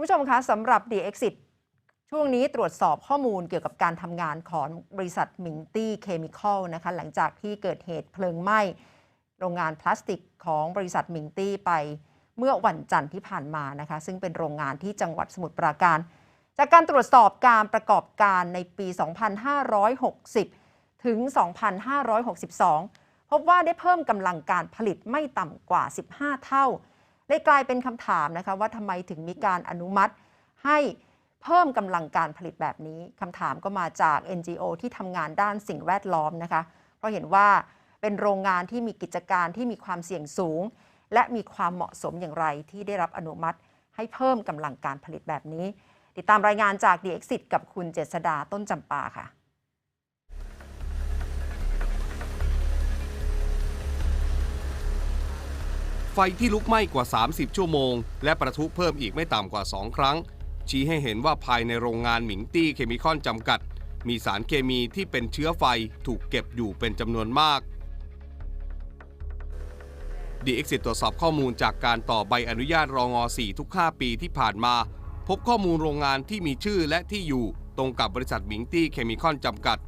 คุณผู้ชมคะสำหรับ The Exit ช่วงนี้ตรวจสอบข้อมูลเกี่ยวกับการทำงานของบริษัทมิงตี้เคมีคอลนะคะหลังจากที่เกิดเหตุเพลิงไหม้โรงงานพลาสติกของบริษัทมิงตี้ไปเมื่อวันจันทร์ที่ผ่านมานะคะ ซึ่งเป็นโรงงานที่จังหวัดสมุทรปราการ จากการตรวจสอบการประกอบการในปี 2560 ถึง 2562 พบว่าได้เพิ่มกำลังการผลิตไม่ต่ำกว่า 15 เท่า เลยกลายเป็นคำถามนะคะว่าทำไมถึงมีการอนุมัติให้เพิ่มกำลังการผลิตแบบนี้คำถามก็มาจาก NGO ที่ทำงานด้านสิ่งแวดล้อมนะคะเพราะเห็นว่าเป็นโรงงานที่มีกิจการที่มีความเสี่ยงสูง และมีความเหมาะสมอย่างไรที่ได้รับอนุมัติ ให้เพิ่มกำลังการผลิตแบบนี้ ติดตามรายงานจาก The Exit กับคุณเจษดาต้นจำปาค่ะ ที่ลุกไหม้กว่า 30 ชั่วโมง และประทุเพิ่มอีกไม่ต่ำกว่า 2 ครั้ง ชี้ให้เห็นว่าภายในโรงงานหมิงตี้เคมีคอนจำกัด มีสารเคมีที่เป็นเชื้อไฟถูกเก็บอยู่เป็นจำนวนมากดีเอ็กซิตรวจสอบข้อมูลจากการต่อใบอนุญาตรองอ4ทุก 5 ปีที่ผ่านมา พบข้อมูลโรงงานที่มีชื่อและที่อยู่ตรงกับบริษัทหมิงตี้เคมีคอนจำกัด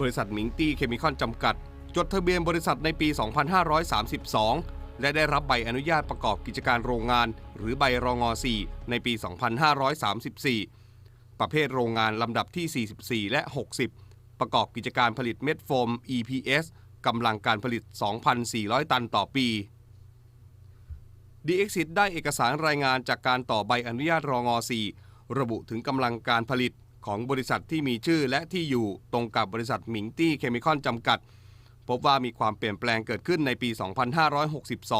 บริษัทหมิงตี้เคมีคอนจำกัด จดทะเบียนบริษัทในปี 2532 และได้รับใบอนุญาตประกอบกิจการโรงงาน หรือใบรงอ4ในปี 2534 ประเภทโรงงานลำดับที่ 44 และ 60 ประกอบกิจการผลิตเม็ดโฟม EPS กำลังการผลิต 2,400 ตันต่อปี d x i t ได้เอกสารรายงานจากการต่อใบอนุญาตรองอ4ระบุถึงกำลังการผลิตของบริษัทที่มีชื่อและที่อยู่ตรงกับบริษัทหมิงตี้เคมีคอนจำกัด พบว่ามีความเปลี่ยนแปลงเกิดขึ้นในปี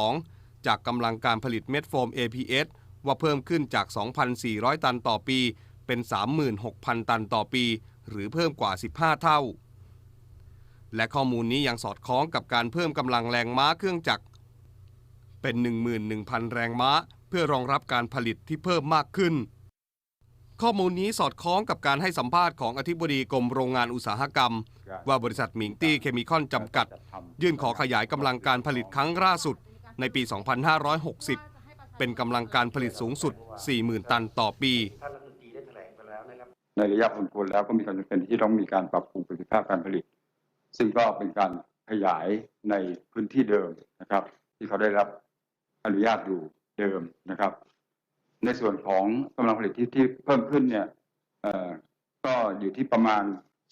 2562 จากกำลังการผลิตเม็ดโฟม APS ว่าเพิ่มขึ้นจาก 2,400 ตันต่อปี เป็น 36,000 ตันต่อปี หรือเพิ่มกว่า 15 เท่า และข้อมูลนี้ยังสอดคล้องกับการเพิ่มกำลังแรงม้าเครื่องจักร เป็น 11,000 แรงม้า เพื่อรองรับการผลิตที่เพิ่มมากขึ้น ข้อมูลนี้สอดคล้องกับการให้สัมภาษณ์ของอธิบดีกรมโรงงานอุตสาหกรรม ว่าบริษัทหมิงตี้เคมีคอนจำกัด ยื่นขอขยายกำลังการผลิตครั้งล่าสุดในปี 2560 เป็นกำลังการผลิตสูงสุด 40,000 ตันต่อปีท่านรัฐมนตรีได้แถลงไปแล้วนะครับในระยะพอสมควรแล้วก็มีความจำเป็นที่ต้องมีการปรับปรุงประสิทธิภาพการผลิต ซึ่งก็เป็นการขยายในพื้นที่เดิมนะครับ ที่เขาได้รับอนุญาตอยู่เดิมนะครับ ในส่วนของกำลังผลิตที่ที่เพิ่มขึ้นเนี่ยก็อยู่ที่ประมาณ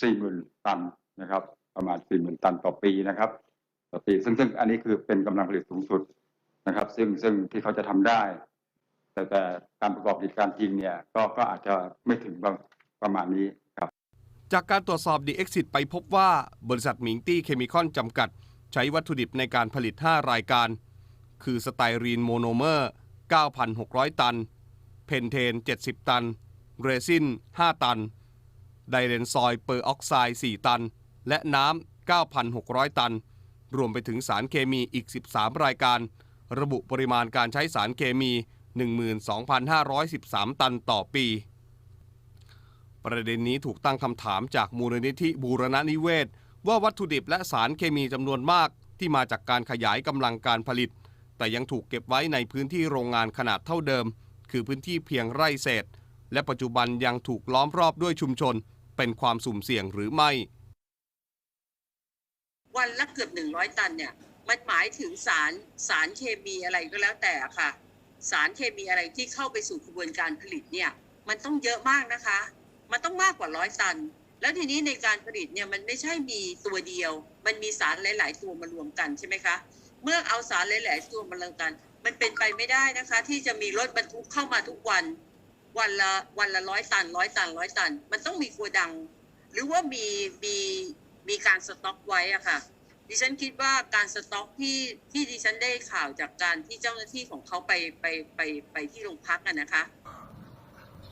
40,000 ตันนะครับ ประมาณ 40,000 ตันต่อปีนะครับต่อปีซึ่งซึ่งอันนี้คือเป็นกำลังผลิตสูงสุดนะครับ ซึ่งซึ่งที่เขาจะทำได้ แต่แต่การประกอบกิจการจริงเนี่ยก็ก็อาจจะไม่ถึงประมาณนี้ครับ จากการตรวจสอบ The Exit ไปพบว่าบริษัทหมิงตี้เคมีคอนจำกัด ใช้วัตถุดิบในการผลิต 5 รายการ คือสไตรีนโมโนเมอร์ 9,600 ตัน เพนเทน 70 ตัน เรซิน 5 ตัน ไดเรนซอยเปอร์ออกไซด์ 4 ตัน และน้ำ 9,600 ตัน รวมไปถึงสารเคมีอีก 13 รายการ ระบุปริมาณการใช้สารเคมี 12,513 ตันต่อปี ประเด็นนี้ถูกตั้งคำถามจากมูลนิธิบูรณนิเวศ ว่าวัตถุดิบและสารเคมีจำนวนมากที่มาจากการขยายกำลังการผลิต แต่ยังถูกเก็บไว้ในพื้นที่โรงงานขนาดเท่าเดิม คือพื้นที่เพียงไร่เศษ และปัจจุบันยังถูกล้อมรอบด้วยชุมชน เป็นความสุ่มเสี่ยงหรือไม่ วันละเกือบหนึ่งร้อยตันเนี่ย มันหมายถึงสารสารเคมีอะไรก็แล้วแต่ค่ะ สารเคมีอะไรที่เข้าไปสู่กระบวนการผลิตเนี่ย มันต้องเยอะมากนะคะ มันต้องมากกว่าร้อยตัน แล้วทีนี้ในการผลิตเนี่ยมันไม่ใช่มีตัวเดียว มันมีสารหลาย ๆ ตัวมารวมกันใช่ไหมคะ เมื่อเอาสารหลาย ๆ ตัวมารวมกัน มันเป็นไปไม่ได้นะคะ ที่จะมีรถบรรทุกเข้ามาทุกวัน วันละวันละร้อยตันร้อยตันร้อยตัน มันต้องมีโกดัง หรือว่ามีมีมีการสต็อกไว้อะค่ะ ดิฉันคิดว่าการสต็อกที่ที่ดิฉันได้ข่าวจากการที่เจ้าหน้าที่ของเขาไปไปไปไปที่โรงพักอะนะคะ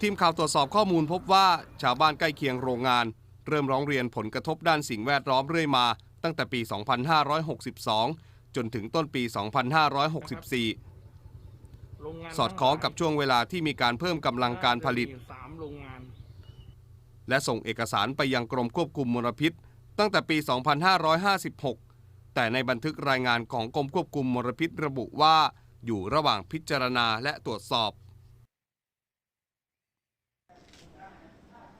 ทีมข่าวตรวจสอบข้อมูลพบว่าชาวบ้านใกล้เคียงโรงงาน เริ่มร้องเรียนผลกระทบด้านสิ่งแวดล้อมเรื่อยมา ตั้งแต่ปี 2562 จนถึงต้นปี 2564 สอดคล้องกับช่วงเวลาที่มีการเพิ่มกำลังการผลิต และส่งเอกสารไปยังกรมควบคุมมลพิษ ตั้งแต่ปี 2556 แต่ในบันทึกรายงานของกรมควบคุมมลพิษระบุว่าอยู่ระหว่างพิจารณาและตรวจสอบ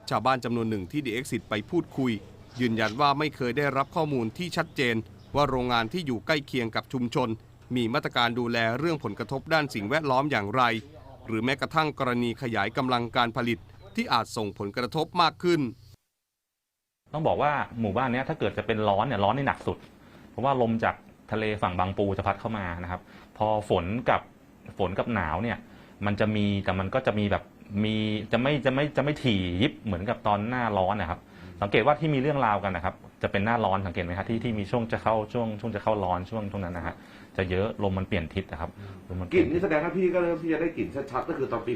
ชาวบ้านจำนวนหนึ่งที่ดีเอ็กซิไปพูดคุย ยืนยันว่าไม่เคยได้รับข้อมูลที่ชัดเจน ว่าโรงงานที่อยู่ใกล้เคียงกับชุมชน มีมาตรการดูแลเรื่องผลกระทบด้านสิ่งแวดล้อมอย่างไร หรือแม้กระทั่งกรณีขยายกำลังการผลิตที่อาจส่งผลกระทบมากขึ้น ต้องบอกว่าหมู่บ้านนี้ถ้าเกิดจะเป็นร้อนเนี่ยร้อนในหนักสุด เพราะว่าลมจากทะเลฝั่งบางปูจะพัดเข้ามานะครับ พอฝนกับฝนกับหนาวเนี่ยมันจะมีแต่มันก็จะมีแบบมีจะไม่จะไม่จะไม่ถี่ยิบเหมือนกับตอนหน้าร้อนนะครับ สังเกตว่าที่มีเรื่องราวกันนะครับ จะเป็นหน้าร้อนสังเกตไหมครับที่ที่มีช่วงจะเข้าช่วงช่วงจะเข้าร้อนช่วงช่วงนั้นนะฮะจะเยอะลมมันเปลี่ยนทิศนะครับลมมันเปกลิ่ลี่นยนนี่แสดงว่าพี่ก็เริ่มที่จะได้กลิ่นชัดๆก็คือตอนปี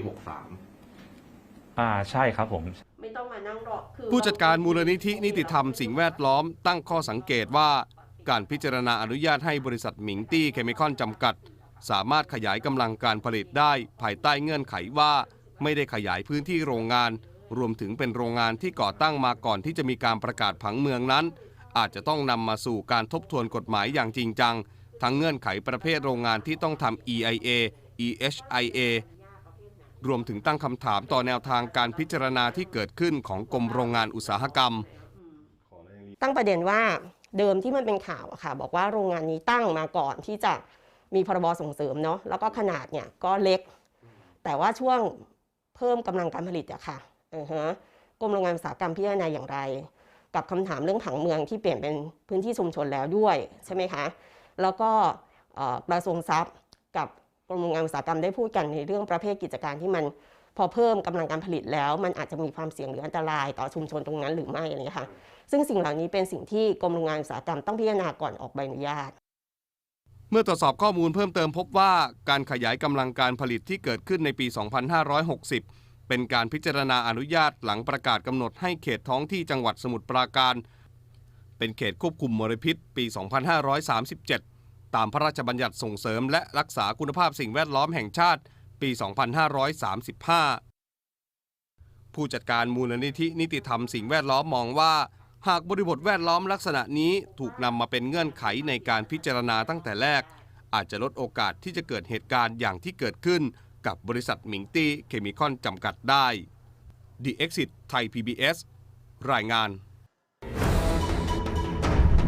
63 อ่าใช่ครับผม ไม่ต้องมานั่งรอคือผู้จัดการมูลนิธินิติธรรมสิ่งแวดล้อมตั้งข้อสังเกตว่า การพิจารณาอนุญาตให้บริษัทหมิงตี้เคมีคอนจำกัด สามารถขยายกำลังการผลิตได้ ภายใต้เงื่อนไขว่า ไม่ได้ขยายพื้นที่โรงงาน รวมถึงเป็นโรงงานที่ก่อตั้งมาก่อนที่จะมีการประกาศผังเมืองนั้น อาจจะต้องนำมาสู่การทบทวนกฎหมายอย่างจริงจัง ทั้งเงื่อนไขประเภทโรงงานที่ต้องทำ EIA EHIA รวมถึงตั้งคำถามต่อแนวทางการพิจารณาที่เกิดขึ้นของกรมโรงงานอุตสาหกรรม ตั้งประเด็นว่าเดิมที่มันเป็นข่าวอะค่ะ บอกว่าโรงงานนี้ตั้งมาก่อนที่จะมีพรบส่งเสริมเนาะแล้วก็ขนาดเนี่ยก็เล็ก แต่ว่าช่วงเพิ่มกำลังการผลิตอะค่ะ อือฮะกรมโรงงานอุตสาหกรรมพิจารณาอย่างไร กับคำถามเรื่องผังเมืองที่เปลี่ยนเป็นพื้นที่ชุมชนแล้วด้วยใช่ไหมคะแล้วก็กระทรวงทรัพย์กับกรมโรงงานอุตสาหกรรมได้พูดกันในเรื่องประเภทกิจการที่มันพอเพิ่มกำลังการผลิตแล้ว มันอาจจะมีความเสี่ยงหรืออันตรายต่อชุมชนตรงนั้นหรือไม่อะไรเงี้ยค่ะ ซึ่งสิ่งเหล่านี้เป็นสิ่งที่กรมโรงงานอุตสาหกรรมต้องพิจารณาก่อนออกใบอนุญาต เมื่อตรวจสอบข้อมูลเพิ่มเติมพบว่าการขยายกำลังการผลิตที่เกิดขึ้นในปี 2560 เป็นการพิจารณาอนุญาตหลังประกาศกำหนดให้เขตท้องที่จังหวัดสมุทรปราการ เป็นเขตควบคุมมลพิษปี 2537 ตามพระราชบัญญัติส่งเสริม และรักษาคุณภาพสิ่งแวดล้อมแห่งชาติ ปี 2535 ผู้จัดการมูลนิธินิติธรรมสิ่งแวดล้อมมองว่า หากบริบทแวดล้อมลักษณะนี้ถูกนำมาเป็นเงื่อนไขในการพิจารณาตั้งแต่แรก อาจจะลดโอกาสที่จะเกิดเหตุการณ์อย่างที่เกิดขึ้น กับบริษัทหมิงตี้เคมีคอนจำกัดได้ The Exit ไทย PBS รายงาน